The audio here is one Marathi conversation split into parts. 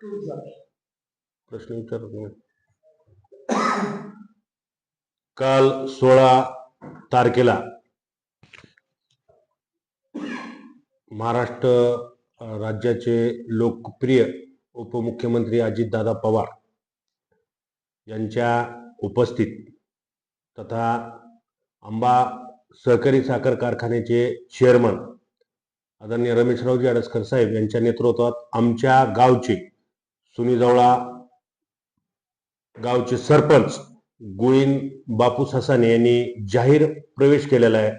प्रश्न विचारत. नाही काल सोळा तारखेला महाराष्ट्र राज्याचे लोकप्रिय उपमुख्यमंत्री अजितदादा पवार यांच्या उपस्थित तथा आंबा सहकारी साखर कारखान्याचे चेअरमन आदरणीय रमेशरावजी अडसकर साहेब यांच्या नेतृत्वात आमच्या गावचे सुनीजवळा गावचे सरपंच गोविंद बापू ससाने यांनी जाहीर प्रवेश केलेला आहे.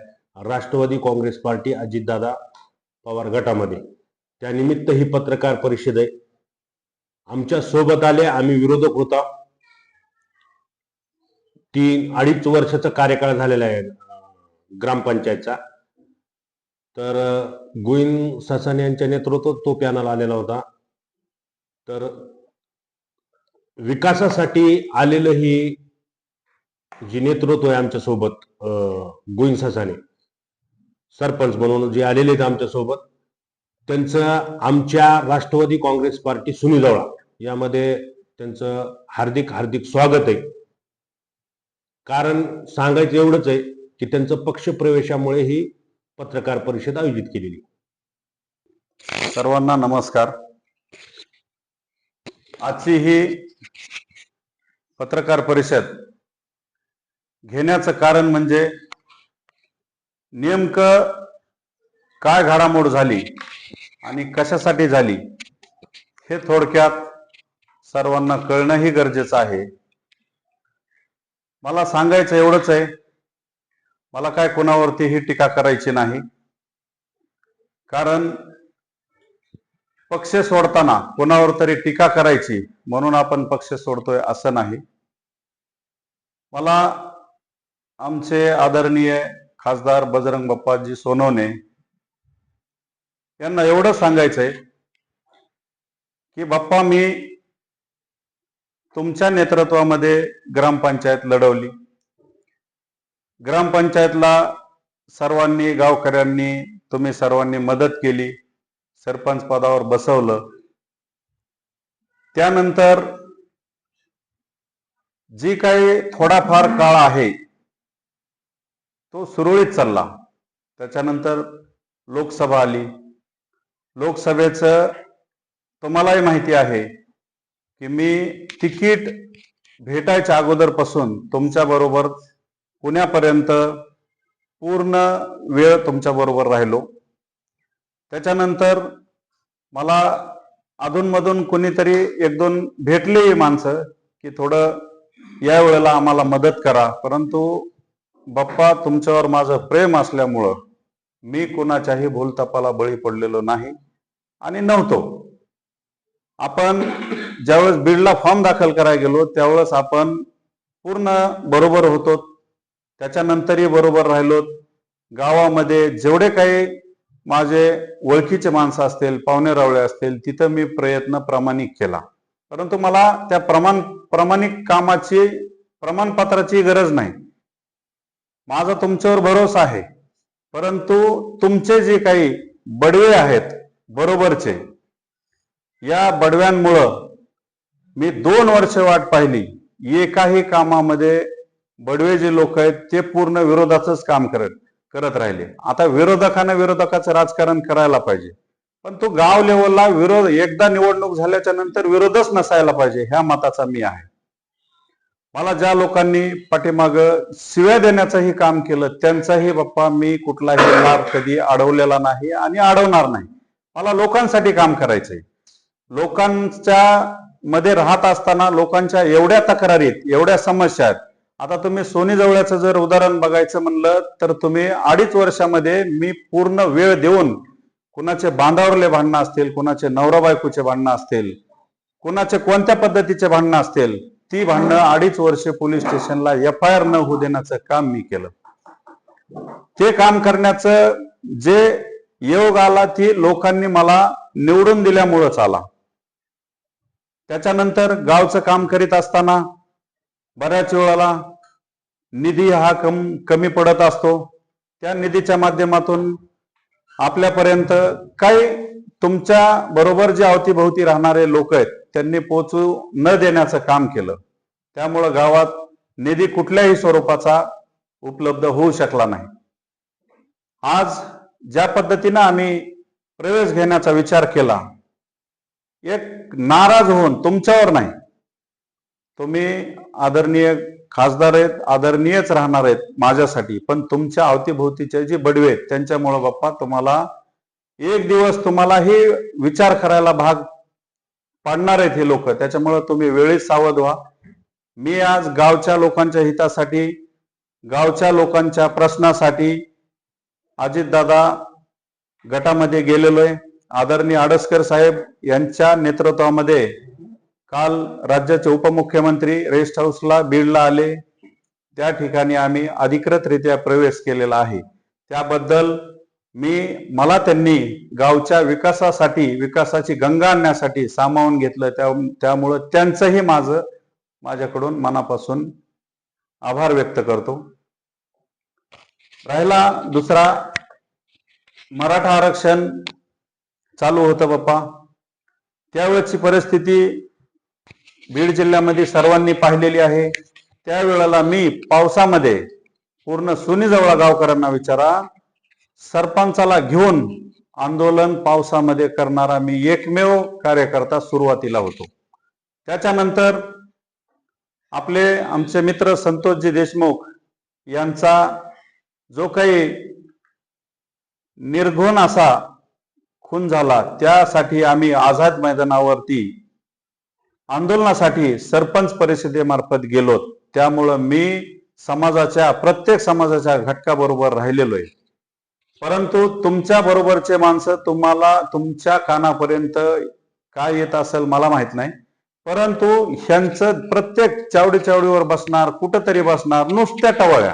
राष्ट्रवादी काँग्रेस पार्टी अजितदादा पवार गटामध्ये. त्यानिमित्त ही पत्रकार परिषद आहे. आमच्यासोबत आले आम्ही विरोधक होता. तीन अडीच वर्षाचा कार्यकाळ झालेला आहे ग्रामपंचायतचा. तर गोविंद ससाने यांच्या नेतृत्वात तो पॅनल आलेला होता. तर विकासासाठी आलेलं ही जी नेतृत्व आहे आमच्यासोबत गोविंद सरपंच म्हणून जे आलेले आहेत आमच्यासोबत त्यांचं आमच्या राष्ट्रवादी काँग्रेस पार्टी सुनीजवळा यामध्ये त्यांचं हार्दिक हार्दिक स्वागत आहे. कारण सांगायचं एवढंच आहे की त्यांचं पक्ष प्रवेशामुळे ही पत्रकार परिषद आयोजित केलेली सर्वांना नमस्कार. आजची ही पत्रकार परिषद घेण्याचं कारण म्हणजे नेमकं काय घडामोड झाली आणि कशासाठी झाली हे थोडक्यात सर्वांना कळणंही गरजेचं आहे. मला सांगायचं एवढंच आहे मला काय कोणावरतीही टीका करायची नाही. कारण पक्ष सोडताना कोणावर तरी टीका करायची म्हणून आपण पक्ष सोडतोय असं नाही. मला आमचे आदरणीय खासदार बजरंग बाप्पाजी सोनवणे यांना एवढं सांगायचंय की बाप्पा मी तुमच्या नेतृत्वामध्ये ग्रामपंचायत लढवली. ग्रामपंचायतला सर्वांनी गावकऱ्यांनी तुम्ही सर्वांनी मदत केली. सरपंच पदावर बसवलं. त्यानंतर जी काही थोडाफार काळ आहे तो सुरळीत चालला. त्याच्यानंतर लोकसभा आली. लोकसभेचं तुम्हालाही माहिती आहे की मी तिकीट भेटायच्या अगोदरपासून तुमच्या बरोबर पुण्यापर्यंत पूर्ण वेळ तुमच्या बरोबर राहिलो. त्याच्यानंतर मला अधूनमधून कोणीतरी एक दोन भेटली माणसं की थोडं या वेळेला आम्हाला मदत करा. परंतु बाप्पा तुमच्यावर माझं प्रेम असल्यामुळं मी कोणाच्याही भूलतापाला बळी पडलेलो नाही आणि नव्हतो. आपण ज्यावेळेस बीडला फॉर्म दाखल करायला गेलो त्यावेळेस आपण पूर्ण बरोबर होतो. त्याच्यानंतरही बरोबर राहिलो गावामध्ये जेवढे काही माझे ओळखीचे माणसं असतील पाहुणे रावळे असतील तिथं मी प्रयत्न प्रामाणिक केला. परंतु मला त्या प्रमाण प्रामाणिक कामाची प्रमाणपत्राची गरज नाही. माझा तुमच्यावर भरोसा आहे. परंतु तुमचे जे काही बडवे आहेत बरोबरचे या बडव्यांमुळं मी दोन वर्ष वाट पाहिली. एकाही कामामध्ये बडवे जे लोक आहेत ते पूर्ण विरोधाचंच काम करत. करत राहिले. आता विरोधकाने विरोधकाचं राजकारण करायला पाहिजे. पण तो गाव लेवलला विरोध एकदा निवडणूक झाल्याच्यानंतर विरोधच नसायला पाहिजे ह्या मताचा मी आहे. मला ज्या लोकांनी पाठीमाग शिव्या देण्याचंही काम केलं त्यांचाही बाप्पा मी कुठलाही लाभ कधी अडवलेला नाही आणि अडवणार नाही. मला लोकांसाठी काम करायचंय. लोकांच्या मध्ये राहत असताना लोकांच्या एवढ्या तक्रारीत एवढ्या समस्या आहेत आता तुम्ही सोनी जवळचं जर उदाहरण बघायचं म्हणलं तर तुम्ही अडीच वर्षामध्ये मी पूर्ण वेळ देऊन कुणाचे बांधावरले भांडणं असतील कुणाचे नवरा बायकोचे भांडणं असतील कुणाचे कोणत्या पद्धतीचे भांडणं असतील ती भांडणं अडीच वर्ष पोलीस स्टेशनला एफ आय आर न होऊ देण्याचं काम मी केलं. ते काम करण्याचं जे योग आला ती लोकांनी मला निवडून दिल्यामुळंच आला. त्याच्यानंतर गावचं काम करीत असताना बऱ्याच वेळाला निधी हा कम कमी पडत असतो. त्या निधीच्या माध्यमातून आपल्यापर्यंत काही तुमच्या बरोबर जे अवतीभोवती राहणारे लोक आहेत त्यांनी पोचू न देण्याचं काम केलं. त्यामुळं गावात निधी कुठल्याही स्वरूपाचा उपलब्ध होऊ शकला नाही. आज ज्या पद्धतीनं आम्ही प्रवेश घेण्याचा विचार केला एक नाराज होऊन तुमच्यावर नाही तुम्ही आदरणीय खासदार आहेत आदरणीयच राहणार आहेत माझ्यासाठी. पण तुमच्या अवतीभोवतीचे जे बडवे आहेत त्यांच्यामुळं बाप्पा तुम्हाला एक दिवस तुम्हालाही विचार करायला भाग पाडणार आहेत हे लोक. त्याच्यामुळं तुम्ही वेळीच सावध व्हा. मी आज गावच्या लोकांच्या हितासाठी गावच्या लोकांच्या प्रश्नासाठी अजितदादा गटामध्ये गेलेलो आहे आदरणीय आडसकर साहेब यांच्या नेतृत्वामध्ये काल राज्याचे उपमुख्यमंत्री रेस्ट हाऊसला बीडला आले. त्या ठिकाणी आम्ही अधिकृतरित्या प्रवेश केलेला आहे. त्याबद्दल मी मला त्यांनी गावच्या विकासासाठी विकासाची गंगा आणण्यासाठी सामावून घेतलं. त्या त्यामुळं त्यांचंही माझं माझ्याकडून मनापासून आभार व्यक्त करतो. राहिला दुसरा मराठा आरक्षण चालू होतं बाप्पा. त्यावेळेची परिस्थिती बीड जिल्ह्यामध्ये सर्वांनी पाहिलेली आहे. त्यावेळेला मी पावसामध्ये पूर्ण सुनीजवळ गावकऱ्यांना विचारा सरपंचाला घेऊन आंदोलन पावसामध्ये करणारा मी एकमेव कार्यकर्ता सुरुवातीला होतो. त्याच्यानंतर आपले आमचे मित्र संतोषजी देशमुख यांचा जो काही निर्घुण असा खून झाला त्यासाठी आम्ही आझाद मैदानावरती आंदोलनासाठी सरपंच परिषदेमार्फत गेलो त्यामुळं मी समाजाच्या प्रत्येक समाजाच्या घटकाबरोबर राहिलेलो आहे परंतु तुमच्या बरोबरचे माणसं तुम्हाला तुमच्या कानापर्यंत काय येत असेल मला माहीत नाही. परंतु ह्यांचं प्रत्येक चावडी चावडीवर बसणार कुठंतरी बसणार नुसत्या टवाळ्या.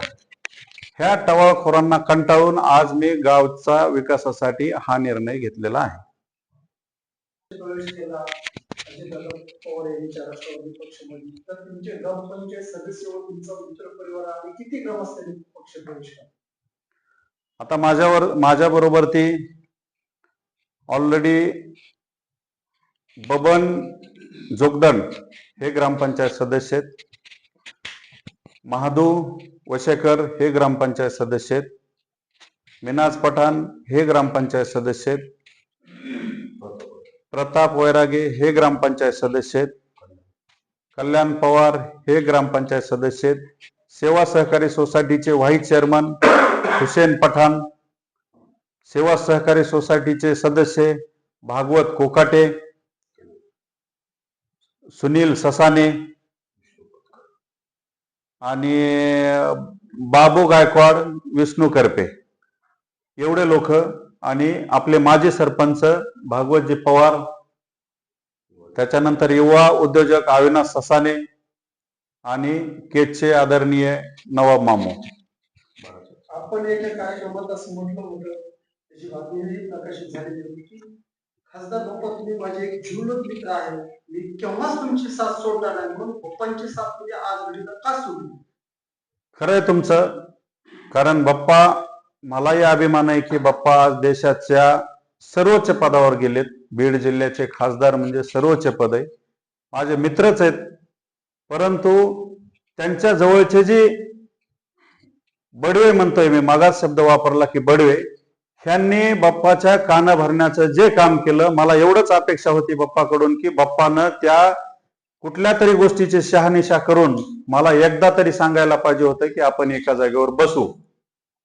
ह्या टवाळखोरांना कंटाळून आज मी गावचा विकासासाठी हा निर्णय घेतलेला आहे. पवार यांच्या राष्ट्रवादी पक्षामध्ये तर तुमचे ग्रामपंचायत सदस्य व तुमचा मित्र परिवार आणि किती ग्रामस्थांनी पक्ष प्रवेश केला आता माझ्यावर माझ्या बरोबर ती ऑलरेडी बबन जोगदन हे ग्रामपंचायत सदस्य आहेत. महादू वशेकर हे ग्रामपंचायत सदस्य आहेत. मिनाज पठाण हे ग्रामपंचायत सदस्य आहेत. प्रताप वैरागे हे ग्रामपंचायत सदस्य आहेत. कल्याण पवार हे ग्रामपंचायत सदस्य आहेत. सेवा सहकारी सोसायटीचे व्हाईस चेअरमन हुसेन पठाण सेवा सहकारी सोसायटीचे सदस्य भागवत कोकाटे सुनील ससाने आणि बाबू गायकवाड विष्णू करपे. एवढे लोक आणि आपले माजी सरपंच भागवतजी पवार त्याच्यानंतर युवा उद्योजक अविनाश ससाने आणि केचे आदरणीय नवाब मामू. आपण एका कार्यक्रमात असं म्हटलं होतं त्याची बातमीही प्रकाशित झालेली होती की खासदार बाप्पा तुम्ही माझे एक जीवलग मित्र आहे. मी केव्हाच तुमची साथ सोडणार नाही. म्हणून पप्पांची साथ म्हणजे आज घडीला का सोडली? खरंय तुमचं कारण बाप्पा मलाही अभिमान आहे की बाप्पा आज देशाच्या सर्वोच्च पदावर गेलेत. बीड जिल्ह्याचे खासदार म्हणजे सर्वोच्च पद आहे. माझे मित्रच आहेत. परंतु त्यांच्या जवळचे जे बडवे म्हणतोय मी मागास शब्द वापरला की बडवे ह्यांनी बाप्पाच्या काना भरण्याचं जे काम केलं मला एवढंच अपेक्षा होती बाप्पाकडून की बाप्पानं त्या कुठल्या तरी गोष्टीची शहानिशा करून मला एकदा तरी सांगायला पाहिजे होतं की आपण एका जागेवर बसू.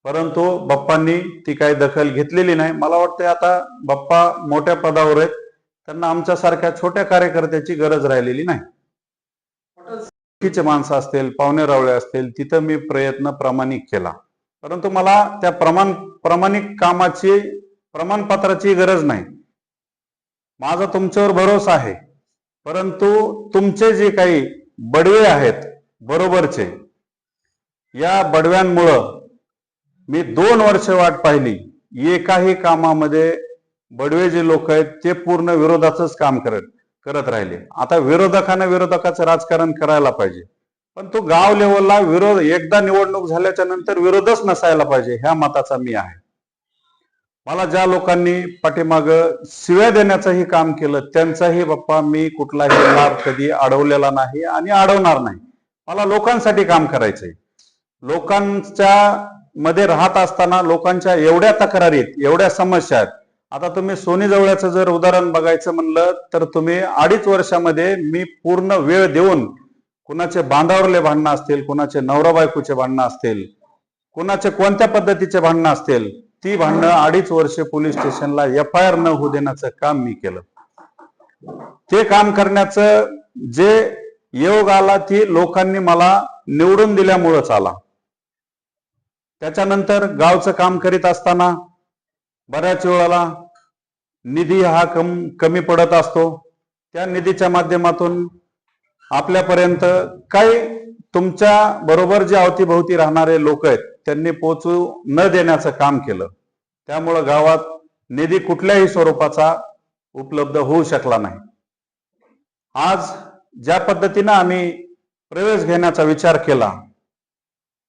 परंतु बाप्पांनी ती काही दखल घेतलेली नाही. मला वाटतंय आता बाप्पा मोठ्या पदावर आहेत. त्यांना आमच्यासारख्या छोट्या कार्यकर्त्याची गरज राहिलेली नाही. चुकीचे माणसं असतील पाहुणे रावळे असतील तिथं मी प्रयत्न प्रामाणिक केला. परंतु मला त्या प्रमाण प्रामाणिक कामाची प्रमाणपत्राची गरज नाही. माझा तुमच्यावर भरोसा आहे. परंतु तुमचे जे काही बडवे आहेत बरोबरचे या बडव्यांमुळं मी दोन वर्ष वाट पाहिली. एकाही कामामध्ये बडवे जे लोक आहेत ते पूर्ण विरोधाचंच काम करत करत राहिले. आता विरोधकानं विरोधकाचं राजकारण करायला पाहिजे. पण तो गाव लेवलला विरोध एकदा निवडणूक झाल्याच्यानंतर विरोधच नसायला पाहिजे ह्या मताचा मी आहे. मला ज्या लोकांनी पाठीमाग शिव्या देण्याचंही काम केलं त्यांचाही बाप्पा मी कुठलाही लाभ कधी अडवलेला नाही आणि अडवणार नाही. मला लोकांसाठी काम करायचंय. लोकांच्या मध्ये राहत असताना लोकांच्या एवढ्या तक्रारी आहेत एवढ्या समस्या आहेत. आता तुम्ही सोनी जवळचं जर उदाहरण बघायचं म्हणलं तर तुम्ही अडीच वर्षामध्ये मी पूर्ण वेळ देऊन कुणाचे बांधावरले भांडणं असतील कुणाचे नवरा बायकोचे भांडणं असतील कुणाचे कोणत्या पद्धतीचे भांडणं असतील ती भांडणं अडीच वर्ष पोलीस स्टेशनला एफ आय आर न होऊ देण्याचं काम मी केलं. ते काम करण्याचं जे योग आला ती लोकांनी मला निवडून दिल्यामुळंच आला. त्याच्यानंतर गावचं काम करीत असताना बऱ्याच वेळाला निधी हा कम कमी पडत असतो. त्या निधीच्या माध्यमातून आपल्यापर्यंत काही तुमच्या बरोबर जे अवतीभोवती राहणारे लोक आहेत त्यांनी पोचू न देण्याचं काम केलं. त्यामुळं गावात निधी कुठल्याही स्वरूपाचा उपलब्ध होऊ शकला नाही. आज ज्या पद्धतीनं आम्ही प्रवेश घेण्याचा विचार केला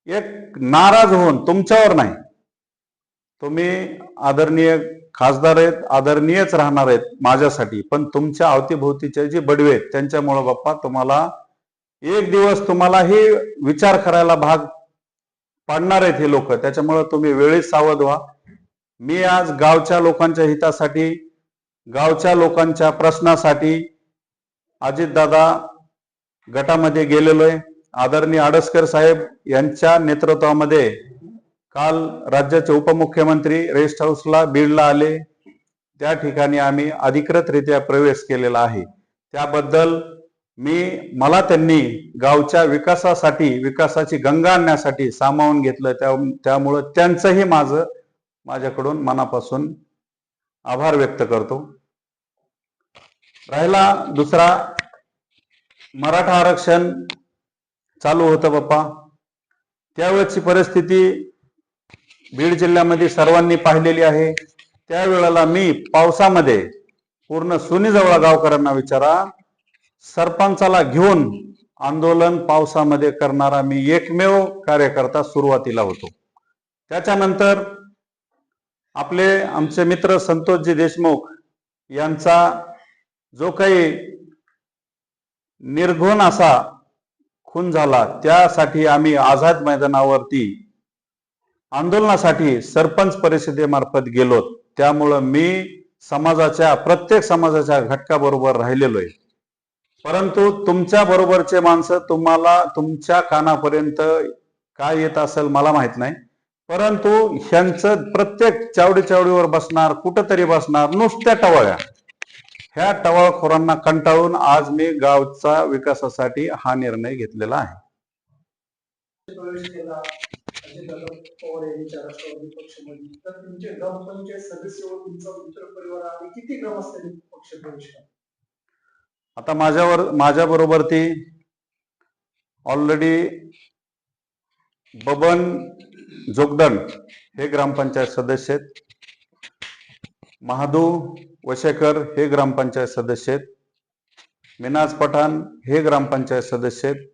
एक नाराज होऊन तुमच्यावर नाही. तुम्ही आदरणीय खासदार आहेत आदरणीयच राहणार आहेत माझ्यासाठी पण तुमच्या अवतीभोवतीचे जे बडवे आहेत त्यांच्यामुळं बाप्पा तुम्हाला एक दिवस तुम्हालाही विचार करायला भाग पाडणार आहेत हे लोक. त्याच्यामुळं तुम्ही वेळीच सावध व्हा. मी आज गावच्या लोकांच्या हितासाठी गावच्या लोकांच्या प्रश्नासाठी अजितदादा गटामध्ये गेलेलो आहे आदरणीय आडसकर साहेब यांच्या नेतृत्वामध्ये काल राज्याचे उपमुख्यमंत्री रेस्ट हाऊसला बीडला आले. त्या ठिकाणी आम्ही अधिकृतरित्या प्रवेश केलेला आहे. त्याबद्दल मी मला त्यांनी गावच्या विकासासाठी विकासाची गंगा आणण्यासाठी सामावून घेतलं. त्या त्यामुळं त्यांचंही माझं माझ्याकडून मनापासून आभार व्यक्त करतो. राहिला दुसरा मराठा आरक्षण चालू होतं बाप्पा. त्यावेळेची परिस्थिती बीड जिल्ह्यामध्ये सर्वांनी पाहिलेली आहे. त्यावेळेला मी पावसामध्ये पूर्ण सुनीजवळ गावकऱ्यांना विचारा सरपंचाला घेऊन आंदोलन पावसामध्ये करणारा मी एकमेव कार्यकर्ता सुरुवातीला होतो. त्याच्यानंतर आपले आमचे मित्र संतोषजी देशमुख यांचा जो काही निर्घुण असा खून झाला त्यासाठी आम्ही आझाद मैदानावरती आंदोलनासाठी सरपंच परिषदेमार्फत गेलो त्यामुळं मी समाजाच्या प्रत्येक समाजाच्या घटकाबरोबर राहिलेलो आहे. परंतु तुमच्या बरोबरचे माणसं तुम्हाला तुमच्या कानापर्यंत काय येत असेल मला माहीत नाही. परंतु ह्यांचं प्रत्येक चावडी चावडीवर बसणार कुठंतरी बसणार नुसत्या टवाळ्या. ह्या टवाळखोरांना कंटाळून आज मी गावचा विकासासाठी हा निर्णय घेतलेला आहे. आता माझ्यावर माझ्या बरोबर ती ऑलरेडी बबन जोगदंड हे ग्रामपंचायत सदस्य आहेत. महादू वशेकर हे ग्रामपंचायत सदस्य आहेत. मिनाज पठाण हे ग्रामपंचायत सदस्य आहेत.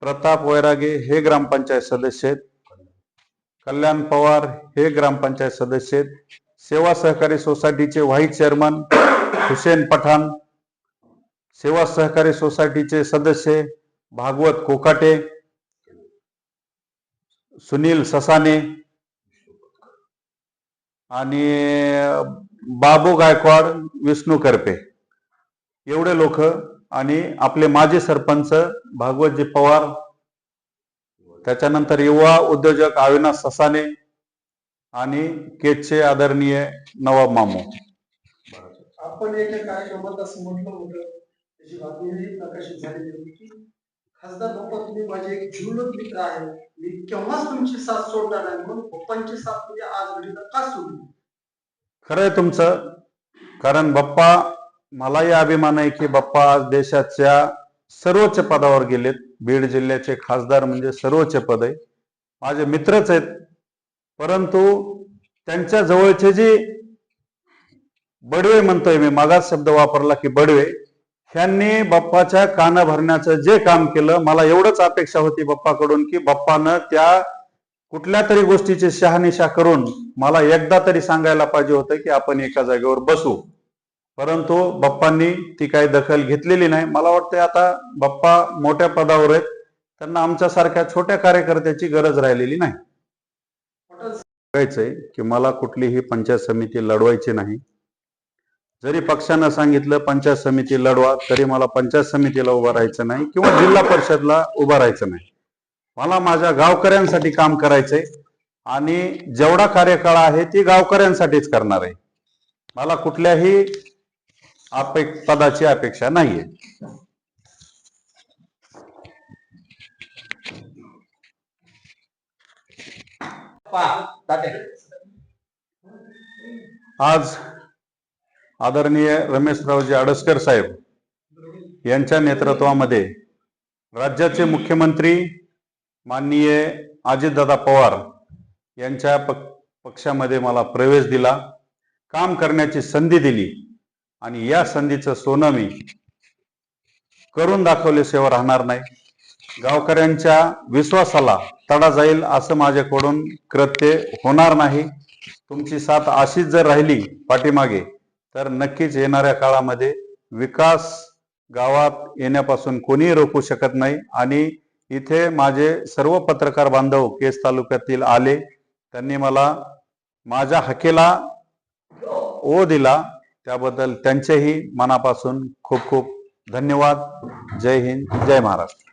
प्रताप वैरागे हे ग्रामपंचायत सदस्य आहेत. कल्याण पवार हे ग्रामपंचायत सदस्य आहेत. सेवा सहकारी सोसायटीचे व्हाईस चेअरमन हुसेन पठाण सेवा सहकारी सोसायटीचे सदस्य भागवत कोकाटे सुनील ससाने आणि बाबू गायकवाड विष्णू करपे. एवढे लोक आणि आपले माजी सरपंच भागवतजी पवार त्याच्यानंतर युवा उद्योजक अविनाश ससाने आणि केचे आदरणीय नवाब मामू. आपण एका कार्यक्रमात असं म्हटलं होतं त्याची बातमी प्रकाशित होती की खासदार बाप्पा तुम्ही माझे एक जीवलग मित्र आहे मी केव्हाच तुमची साथ सोडणार नाही. म्हणून पप्पांची साथ म्हणजे आज घडीला का सोडली खरंय तुमचं. कारण बाप्पा मलाही अभिमान आहे की बाप्पा आज देशाच्या सर्वोच्च पदावर गेलेत. बीड जिल्ह्याचे खासदार म्हणजे सर्वोच्च पद आहे. माझे मित्रच आहेत. परंतु त्यांच्या जवळचे जे बडवे म्हणतोय मी मागास शब्द वापरला की बडवे ह्यांनी बाप्पाच्या कानं भरण्याचं जे काम केलं मला एवढंच अपेक्षा होती बाप्पाकडून की बाप्पानं त्या कुठल्या तरी गोष्टीची शहानिशा करून मला एकदा तरी सांगायला पाहिजे होतं की आपण एका जागेवर बसू. परंतु बाप्पांनी ती काही दखल घेतलेली नाही. मला वाटतं आता बाप्पा मोठ्या पदावर आहेत. त्यांना आमच्यासारख्या छोट्या कार्यकर्त्याची गरज राहिलेली नाही. सांगायचंय की मला कुठलीही पंचायत समिती लढवायची नाही. जरी पक्षानं सांगितलं पंचायत समिती लढवा तरी मला पंचायत समितीला उभं राहायचं नाही किंवा जिल्हा परिषदला उभं राहायचं नाही. मला माझ्या गावकऱ्यांसाठी काम करायचंय आणि जेवढा कार्यकाळ आहे ती गावकऱ्यांसाठीच करणार आहे. मला कुठल्याही पदाची अपेक्षा नाहीये. आज आदरणीय रमेशरावजी आडसकर साहेब यांच्या नेतृत्वामध्ये राज्याचे मुख्यमंत्री माननीय अजितदादा पवार यांच्या पक पक्षामध्ये मला प्रवेश दिला काम करण्याची संधी दिली आणि या संधीचं सोनं मी करून दाखवल्याशिवाय राहणार नाही. गावकऱ्यांच्या विश्वासाला तडा जाईल असं माझ्याकडून कृत्य होणार नाही. तुमची साथ अशीच जर राहिली पाठीमागे तर नक्कीच येणाऱ्या काळामध्ये विकास गावात येण्यापासून कोणीही रोखू शकत नाही. आणि इथे माझे सर्व पत्रकार बांधव केस तालुक्यातील आले त्यांनी मला माझ्या हकेला ओ दिला. त्याबद्दल त्यांचेही मनापासून खूप खूप धन्यवाद. जय हिंद जय महाराष्ट्र.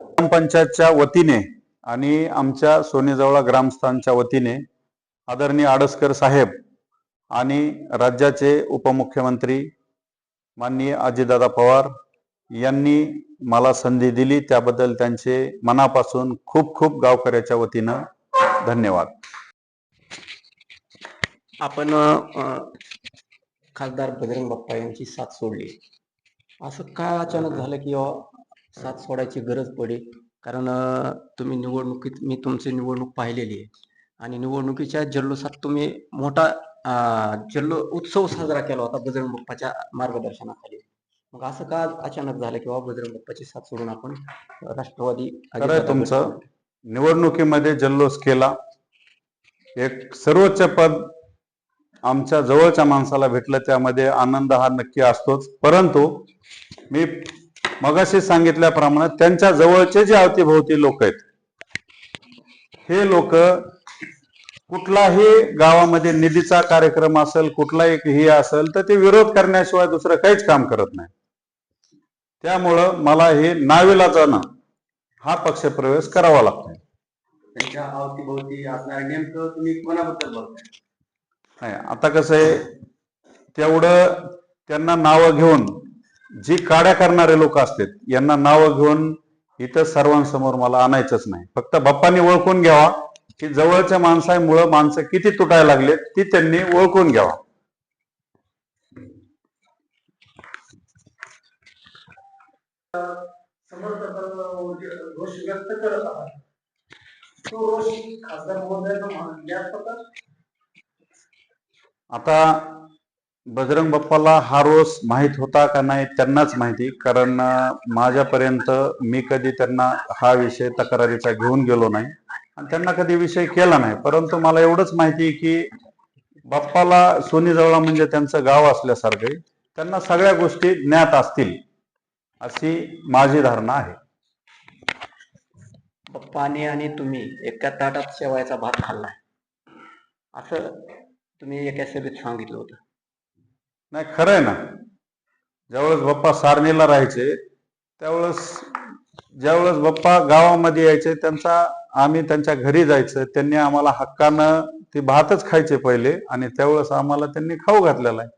ग्रामपंचायतच्या वतीने आणि आमच्या सोनेजवळा ग्रामस्थांच्या वतीने आदरणीय आडसकर साहेब आणि राज्याचे उपमुख्यमंत्री माननीय अजितदादा पवार यांनी मला संधी दिली. त्याबद्दल त्यांचे मनापासून खूप खूप गावकऱ्याच्या वतीनं धन्यवाद. आपण खासदार बजरंग बाप्पा यांची साथ सोडली. असं काय अचानक झालं की हो, साथ सोडायची गरज पडे कारण तुम्ही निवडणुकीत मी तुमची निवडणूक पाहिलेली आहे. आणि निवडणुकीच्या जल्लोषात तुम्ही मोठा जल्लो उत्सव साजरा केला होता बजरंग बाप्पाच्या मार्गदर्शनाखाली. मग असं का अचानक झालं की बाबा बजरंग बाप्पाची साथ सोडून आपण राष्ट्रवादी तुमचं. निवडणुकीमध्ये जल्लोष केला. एक सर्वोच्च पद आमच्या जवळच्या माणसाला भेटलं त्यामध्ये आनंद हा नक्की असतोच. परंतु मी मगाशी सांगितल्याप्रमाणे त्यांच्या जवळचे जे अवतीभोवती लोक आहेत हे लोक कुठलाही गावामध्ये निधीचा कार्यक्रम असेल कुठलाही हे असेल तर ते विरोध करण्याशिवाय दुसरं काहीच काम करत नाही. त्यामुळं मला हे नाविलाजानं हा पक्षप्रवेश करावा लागतो. त्यांच्या अवतीभोवती असणारे नेमकं तुम्ही कोणाबद्दल बोलताय? नाही आता कसं आहे तेवढं त्यांना नावं घेऊन जी काड्या करणारे लोक असतात यांना नावं घेऊन इथं सर्वांसमोर मला आणायचंच नाही. फक्त बाप्पांनी ओळखून घ्यावा की जवळच्या माणसामुळं माणसं किती तुटायला लागलेत ती त्यांनी ओळखून घ्यावा. आता बजरंग बाप्पाला हा रोज माहीत होता का नाही त्यांनाच माहिती. कारण माझ्यापर्यंत मी कधी त्यांना हा विषय तक्रारीचा घेऊन गेलो नाही. आणि त्यांना कधी विषय केला नाही. परंतु मला एवढंच माहिती आहे की बाप्पाला सोनीजवळा म्हणजे त्यांचं गाव असल्यासारखं. त्यांना सगळ्या गोष्टी ज्ञात असतील अशी माझी धारणा आहे. पप्पाने आणि तुम्ही एका ताटात शेवायचा भात खाल्लाय. असं तुम्ही एका सभेत सांगितलं होतं. नाही खरं आहे ना. ज्यावेळेस बाप्पा सारणीला राहायचे त्यावेळेस ज्यावेळेस बाप्पा गावामध्ये यायचे त्यांचा आम्ही त्यांच्या घरी जायचं त्यांनी आम्हाला हक्कानं ते भातच खायचे पहिले आणि त्यावेळेस आम्हाला त्यांनी खाऊ घातलेला आहे.